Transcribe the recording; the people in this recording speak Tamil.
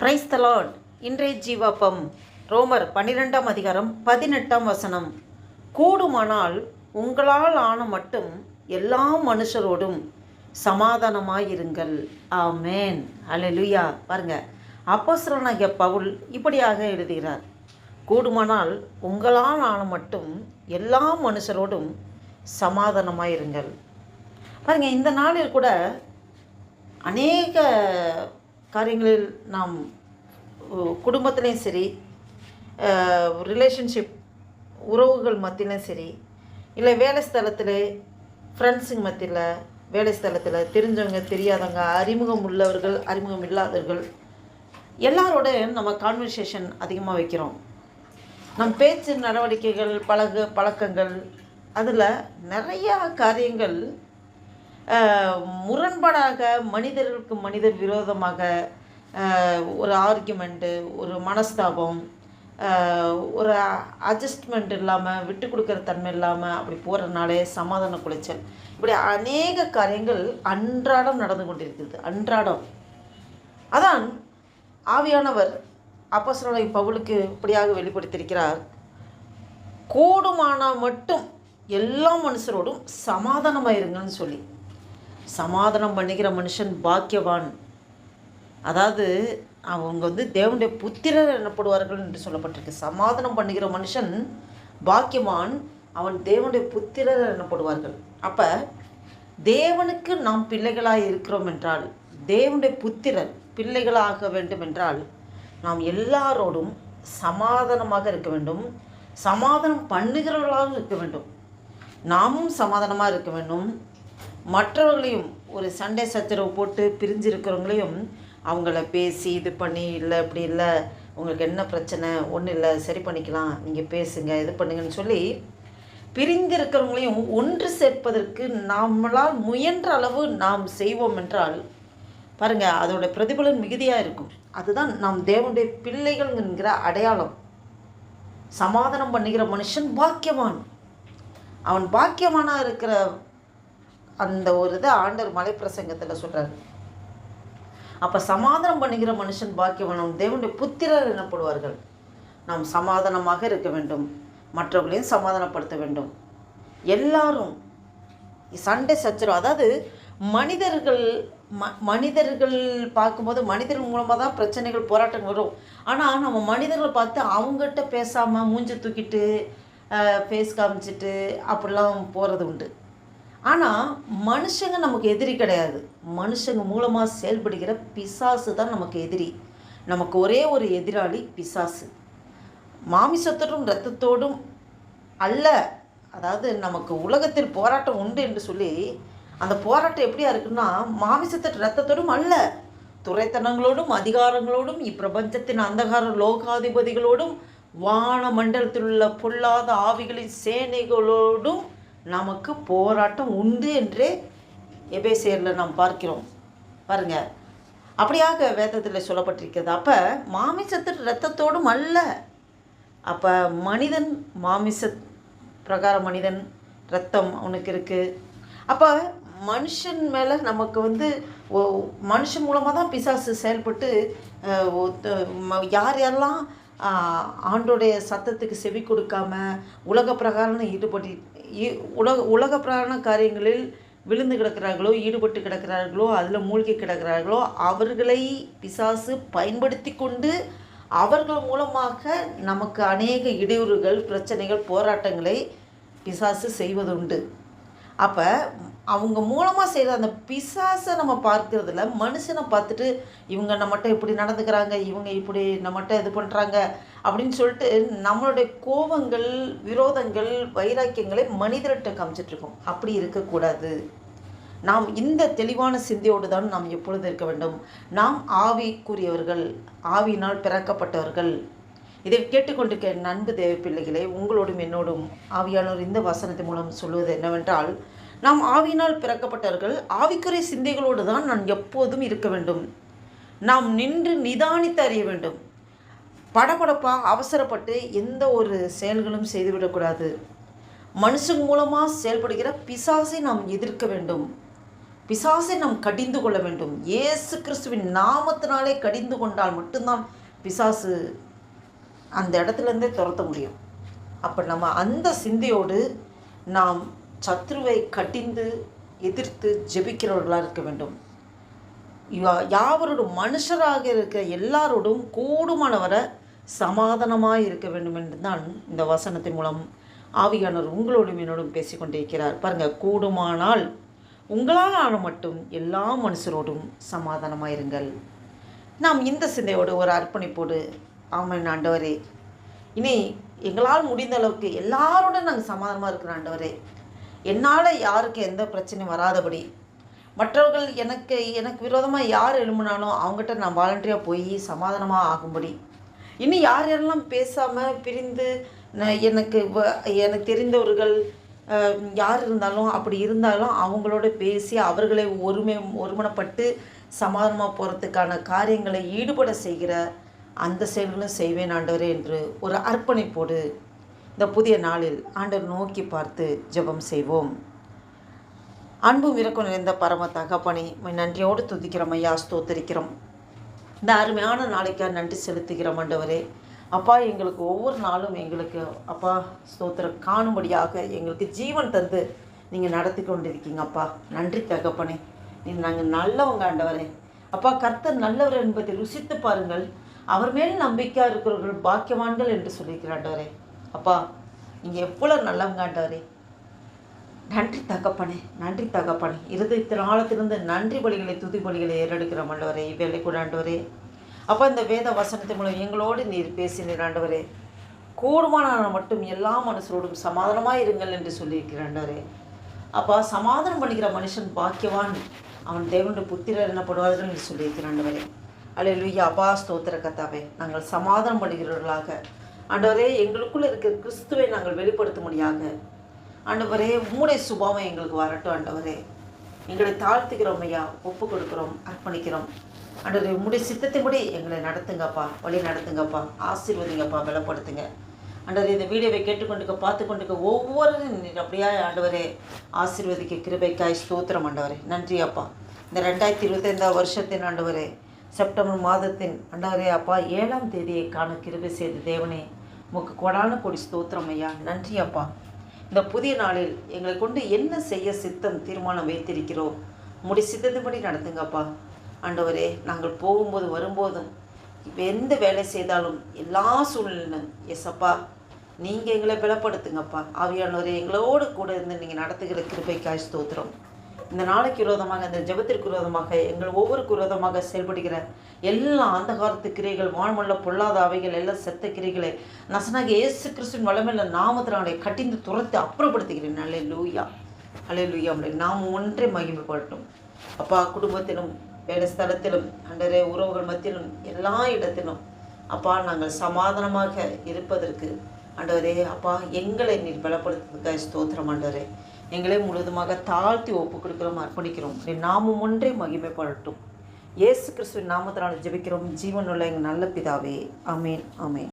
பிரைஸ் தலாட் இன்றைய ஜீவாப்பம். ரோமர் பன்னிரெண்டாம் அதிகாரம் பதினெட்டாம் வசனம். கூடுமானால் உங்களால் ஆன மட்டும் எல்லா மனுஷரோடும் சமாதானமாயிருங்கள். ஆமேன். லுயா பாருங்க. அப்போசரனாகிய பவுல் இப்படியாக எழுதுகிறார். கூடுமானால் உங்களால் ஆன மட்டும் எல்லா மனுஷரோடும் சமாதானமாயிருங்கள். பாருங்க இந்த நாளில் கூட அநேக காரியங்களில் நாம் குடும்பத்துலேயும் சரி ரிலேஷன்ஷிப் உறவுகள் மத்தியிலும் சரி இல்லை வேலை ஸ்தலத்தில் ஃப்ரெண்ட்ஸுங்க மத்தியில் வேலை ஸ்தலத்தில் தெரிஞ்சவங்க தெரியாதவங்க அறிமுகம் உள்ளவர்கள் அறிமுகம் இல்லாதவர்கள் எல்லாரோட நம்ம கான்வர்சேஷன் அதிகமாக வைக்கிறோம். நம் பேச்சு நடவடிக்கைகள் பழகு பழக்கங்கள் அதில் நிறையா காரியங்கள் முரண்பாடாக மனிதர்களுக்கு மனிதர் விரோதமாக ஒரு ஆர்கியூமெண்ட்டு ஒரு மனஸ்தாபம் ஒரு அட்ஜஸ்ட்மெண்ட் இல்லாமல் விட்டு கொடுக்குற தன்மை இல்லாமல் அப்படி போகிறனாலே சமாதான குலைச்சல். இப்படி அநேக காரியங்கள் அன்றாடம் நடந்து கொண்டிருக்கிறது அன்றாடம். அதான் ஆவியானவர் அப்போஸ்தலனாகிய பவுலுக்கு இப்படியாக வெளிப்படுத்தியிருக்கிறார். கூடுமானால் மட்டும் எல்லா மனுஷரோடும் சமாதானமாக இருங்கன்னு சொல்லி. சமாதானம் பண்ணிக்கிற மனுஷன் பாக்கியவான். அதாவது அவங்க வந்து தேவனுடைய புத்திரர் எனப்படுவார்கள் என்று சொல்லப்பட்டிருக்கு. சமாதானம் பண்ணுகிற மனுஷன் பாக்கியவான் அவன் தேவனுடைய புத்திரர் எனப்படுவார்கள். அப்போ தேவனுக்கு நாம் பிள்ளைகளாக இருக்கிறோம் என்றால் தேவனுடைய புத்திரர் பிள்ளைகளாக வேண்டும் என்றால் நாம் எல்லாரோடும் சமாதானமாக இருக்க வேண்டும். சமாதானம் பண்ணுகிறவர்களாக இருக்க வேண்டும். நாமும் சமாதானமாக இருக்க வேண்டும். மற்றவர்களையும் ஒரு சண்டை சச்சரவு போட்டு பிரிஞ்சிருக்கிறவங்களையும் அவங்கள பேசி இது பண்ணி இல்லை இப்படி இல்லை. உங்களுக்கு என்ன பிரச்சனை? ஒன்றும் இல்லை. சரி பண்ணிக்கலாம். நீங்கள் பேசுங்க. இது பண்ணுங்கன்னு சொல்லி பிரிந்திருக்கிறவங்களையும் ஒன்று சேர்ப்பதற்கு நம்மளால் முயன்ற அளவு நாம் செய்வோம் என்றால் பாருங்கள் அதோட பிரதிபலன் மிகுதியாக இருக்கும். அதுதான் நாம் தேவனுடைய பிள்ளைகள் என்கிற அடையாளம். சமாதானம் பண்ணுகிற மனுஷன் பாக்கியவான். அவன் பாக்கியவானாக இருக்கிற அந்த ஒரு இதை மலை மலைப்பிரசங்கத்தில் சொல்கிறார் அப்போ சமாதானம் பண்ணுகிற மனுஷன் பாக்கியவனும் தேவனுடைய புத்திரர் எனப்படுவார்கள். நாம் சமாதானமாக இருக்க வேண்டும். மற்றவர்களையும் சமாதானப்படுத்த வேண்டும். எல்லாரும் சண்டை சச்சரவு அதாவது மனிதர்கள் ம மனிதர்கள் பார்க்கும்போது மனிதர்கள் மூலமாக தான் பிரச்சனைகள் போராட்டங்கள் வரும். ஆனால் நம்ம மனிதர்களை பார்த்து அவங்ககிட்ட பேசாமல் மூஞ்சி தூக்கிட்டு ஃபேஸ் காமிச்சிட்டு அப்படிலாம் போகிறது உண்டு. ஆனால் மனுஷங்க நமக்கு எதிரி கிடையாது. மனுஷங்க மூலமாக செயல்படுகிற பிசாசு தான் நமக்கு எதிரி. நமக்கு ஒரே ஒரு எதிராளி பிசாசு. மாமிசத்தோடும் இரத்தத்தோடும் அல்ல. அதாவது நமக்கு உலகத்தில் போராட்டம் உண்டு என்று சொல்லி அந்த போராட்டம் எப்படியா இருக்குன்னா மாமிசத்தோட ரத்தத்தோடும் அல்ல. துறைத்தனங்களோடும் அதிகாரங்களோடும் இப்பிரபஞ்சத்தின் அந்தகார லோகாதிபதிகளோடும் வான மண்டலத்தில் உள்ள பொல்லாத ஆவிகளின் சேனைகளோடும் நமக்கு போராட்டம் உண்டு என்றே எபேசியரில் நாம் பார்க்கிறோம். பாருங்க. அப்படியாக வேதத்தில் சொல்லப்பட்டிருக்கிறது. அப்போ மாமிசத்தின் இரத்தத்தோடும் அல்ல. அப்போ மனிதன் மாமிச பிரகார மனிதன் ரத்தம் அவனுக்கு இருக்குது அப்போ மனுஷன் மேலே நமக்கு வந்து மனுஷன் மூலமாக தான் பிசாசு செயல்பட்டு யார் யாரெல்லாம் ஆண்டோடைய சத்தத்துக்கு செவி கொடுக்காம உலக பிரகாரம்னு ஈடுபட்டு உலக உலக காரியங்களில் விழுந்து கிடக்கிறார்களோ ஈடுபட்டு கிடக்கிறார்களோ அதில் மூழ்கி கிடக்கிறார்களோ அவர்களை பிசாசு பயன்படுத்தி கொண்டு அவர்கள் மூலமாக நமக்கு அநேக இடையூறுகள் பிரச்சனைகள் போராட்டங்களை பிசாசு செய்வதுண்டு. அப்போ அவங்க மூலமாக செய்கிற அந்த பிசாசை நம்ம பார்க்கறதுல மனுஷனை பார்த்துட்டு இவங்க நம்மகிட்ட இப்படி நடந்துக்கிறாங்க இவங்க இப்படி நம்மகிட்ட இது பண்ணுறாங்க அப்படின்னு சொல்லிட்டு நம்மளுடைய கோபங்கள் விரோதங்கள் வைராக்கியங்களை மனிதர்கிட்ட காமிச்சிட்ருக்கோம் அப்படி இருக்கக்கூடாது. நாம் இந்த தெளிவான சிந்தையோடு தான் நாம் எப்பொழுது இருக்க வேண்டும். நாம் ஆவிக்குரியவர்கள் ஆவியினால் பிறக்கப்பட்டவர்கள். இதை கேட்டுக்கொண்டிருக்க நண்பு தேவ பிள்ளைகளே உங்களோடும் என்னோடும் ஆவியானோர் இந்த வசனத்தின் மூலம் சொல்வது என்னவென்றால் நாம் ஆவியினால் பிறக்கப்பட்டவர்கள் ஆவிக்குறை சிந்தைகளோடு தான் நான் எப்போதும் இருக்க வேண்டும். நாம் நின்று நிதானித்து அறிய வேண்டும். படபடப்பாக அவசரப்பட்டு எந்த ஒரு செயல்களும் செய்துவிடக்கூடாது மனுஷன் மூலமாக செயல்படுகிற பிசாசை நாம் எதிர்க்க வேண்டும். பிசாசை நாம் கடிந்து கொள்ள வேண்டும். இயேசு கிறிஸ்துவின் நாமத்தினாலே கடிந்து கொண்டால் மட்டும்தான் பிசாசு அந்த இடத்துலேருந்தே துரத்த முடியும். அப்போ நம்ம அந்த சிந்தையோடு நாம் சத்ருவை கடிந்து எதிர்த்து ஜெபிக்கிறவர்களாக இருக்க வேண்டும். யா- யாவரோடும் மனுஷராக இருக்கிற எல்லாரோடும் கூடுமானவரை சமாதானமாக இருக்க வேண்டும் என்று தான் இந்த வசனத்தின் மூலம் ஆவியானவர் உங்களோடும் என்னோடும் பேசிக்கொண்டிருக்கிறார் பாருங்கள் கூடுமானால் உங்களால் ஆன மட்டும் எல்லா மனுஷரோடும் சமாதானமாக இருங்கள். நாம் இந்த சிந்தையோடு ஒரு அர்ப்பணிப்போடு ஆமன் ஆண்டவரே. இனி எங்களால் முடிந்த அளவுக்கு எல்லாரோடும் நாங்கள் சமாதானமாக இருக்கிற ஆண்டவரே. என்னால் யாருக்கு எந்த பிரச்சனையும் வராதபடி. மற்றவர்கள் எனக்கு எனக்கு விரோதமாக யார் எழும்புனாலும் அவங்ககிட்ட நான் வாலண்டியாக போய் சமாதானமாக ஆகும்படி. இன்னும் யார் யாரெல்லாம் பேசாமல் பிரிந்து நான் எனக்கு வ- எனக்கு தெரிந்தவர்கள் யார் இருந்தாலும் அப்படி இருந்தாலும் அவங்களோட பேசி அவர்களை ஒருமை ஒருமனப்பட்டு சமாதானமாக போகிறதுக்கான காரியங்களை ஈடுபட செய்கிற அந்த செயல்களும் செய்வேன் ஆண்டவரே என்று ஒரு அர்ப்பணிப்போடு இந்த புதிய நாளில் ஆண்டவர் நோக்கி பார்த்து ஜெபம் செய்வோம். அன்பும் இறக்கம் நிறைந்த பரம தகப்பனை நன்றியோடு துதிக்கிறோம் ஐயா ஸ்தோத்தரிக்கிறோம். இந்த அருமையான நாளைக்காக நன்றி செலுத்துகிறோம் ஆண்டவரே. அப்பா எங்களுக்கு ஒவ்வொரு நாளும் எங்களுக்கு அப்பா ஸ்தோத்திரம் காணும்படியாக எங்களுக்கு ஜீவன் தந்து நீங்கள் நடத்தி கொண்டிருக்கீங்க அப்பா. நன்றி தகப்பனே. நீ நாங்கள் நல்லவங்க ஆண்டவரே. அப்பா கர்த்தர் நல்லவர் என்பதை ருசித்து பாருங்கள். அவர் மேல் நம்பிக்கையாக இருக்கிறவர்கள் பாக்கியவான்கள் என்று சொல்லியிருக்கிறாண்டவரே அப்பா நீங்கள் எவ்வளோ நல்லவங்க ஆண்டவரே நன்றி தகப்பனே நன்றி தகப்பனே. இருதயத்தின் ஆழத்திலிருந்து நன்றி பலிகளை துதி பலிகளை ஏறெடுக்கிற ஆண்டவரே இவ்வேளை கூட ஆண்டவரே. அப்போ இந்த வேத வசனத்தின் மூலம் எங்களோடு நீர் பேசினீர் ஆண்டவரே. கூடுமானான மட்டும் எல்லா மனுஷரோடும் சமாதானமாக இருங்கள் என்று சொல்லியிருக்கிற ஆண்டவரே. அப்பா சமாதானம் பண்ணிக்கிற மனுஷன் பாக்கியவான். அவன் தேவனுடைய புத்திரர் எனப்படுவார்கள் என்று சொல்லியிருக்கிற ஆண்டவரே. அல்லேலூயா அப்பா ஸ்தோத்திர கத்தாவே நாங்கள் சமாதானம் பண்ணுகிறவர்களாக ஆண்டவரே எங்களுக்குள்ளே இருக்கிற கிறிஸ்துவை நாங்கள் வெளிப்படுத்த வெளிப்படுத்தும்படியாக ஆண்டவரே மூளை சுபாவம் எங்களுக்கு வரட்டும் ஆண்டவரே. எங்களை தாழ்த்துக்கிறோம் ஐயா. ஒப்பு கொடுக்குறோம் அர்ப்பணிக்கிறோம். ஆண்டவரே உம்முடைய சித்தத்தின்படி எங்களை நடத்துங்கப்பா வழி நடத்துங்கப்பா ஆசீர்வதிங்கப்பா பலப்படுத்துங்க. ஆண்டவரே இந்த வீடியோவை கேட்டுக்கொண்டுக்க பார்த்து கொண்டுக்க ஒவ்வொரு அப்படியா ஆண்டவரே ஆசீர்வதிக்க கிருபைக்காய் ஸ்தோத்திரம் ஆண்டவரே. நன்றி அப்பா. இந்த ரெண்டாயிரத்தி இருபத்தைந்தாம் வருஷத்தின் ஆண்டவரே செப்டம்பர் மாதத்தின் ஆண்டவரே அப்பா ஏழாம் தேதியை காண கிருபை செய்த தேவனே. உமக்கு கொடான கொடி ஸ்தோத்திரம் ஐயா. நன்றி அப்பா. இந்த புதிய நாளில் எங்களை கொண்டு என்ன செய்ய சித்தம் தீர்மானம் வைத்திருக்கிறோம் முடி சித்தத்தின்படி நடத்துங்கப்பா ஆண்டவரே நாங்கள் போகும்போது வரும்போதும் எந்த வேலை செய்தாலும் எல்லா சூழ்நிலும் எஸ் அப்பா நீங்கள் எங்களை பலப்படுத்துங்கப்பா ஆவியானவரே எங்களோடு கூட இருந்து நீங்கள் நடத்துகிற கிருபைக்காய் ஸ்தோத்திரம். இந்த நாளைக்கு விரோதமாக இந்த ஜெபத்திற்கு விரோதமாக எங்கள் ஒவ்வொருக்கு விரோதமாக செயல்படுகிற எல்லா அந்தகாரத்து கிரைகள் வான்மல்ல பொல்லாத அவைகள் எல்லாம் செத்த கிரைகளை நசனாக இயேசு கிறிஸ்துவின் வளமையில நாமத்தினாலே கட்டிந்து துரத்து அப்புறப்படுத்துகிறேன். அல்லே லூயா அல்லே லூயா நாம் ஒன்றே மகிமைப்படட்டும் அப்பா குடும்பத்திலும் வேலை ஸ்தலத்திலும் அண்டரே உறவுகள் மத்தியிலும் எல்லா இடத்திலும் அப்பா நாங்கள் சமாதானமாக இருப்பதற்கு ஆண்டவரே அப்பா எங்களை நீர் பலப்படுத்துவதற்காக ஸ்தோத்திரம் ஆண்டவரே. எங்களை முழுவதுமாக தாழ்த்தி ஒப்பு கொடுக்கிறோம் அர்ப்பணிக்கிறோம். நாமும் ஒன்றே மகிமைப்படட்டும். இயேசு கிறிஸ்துவின் நாமத்தினால் ஜெபிக்கிறோம். ஜீவனுள்ள எங்கள் நல்ல பிதாவே. அமேன் அமேன்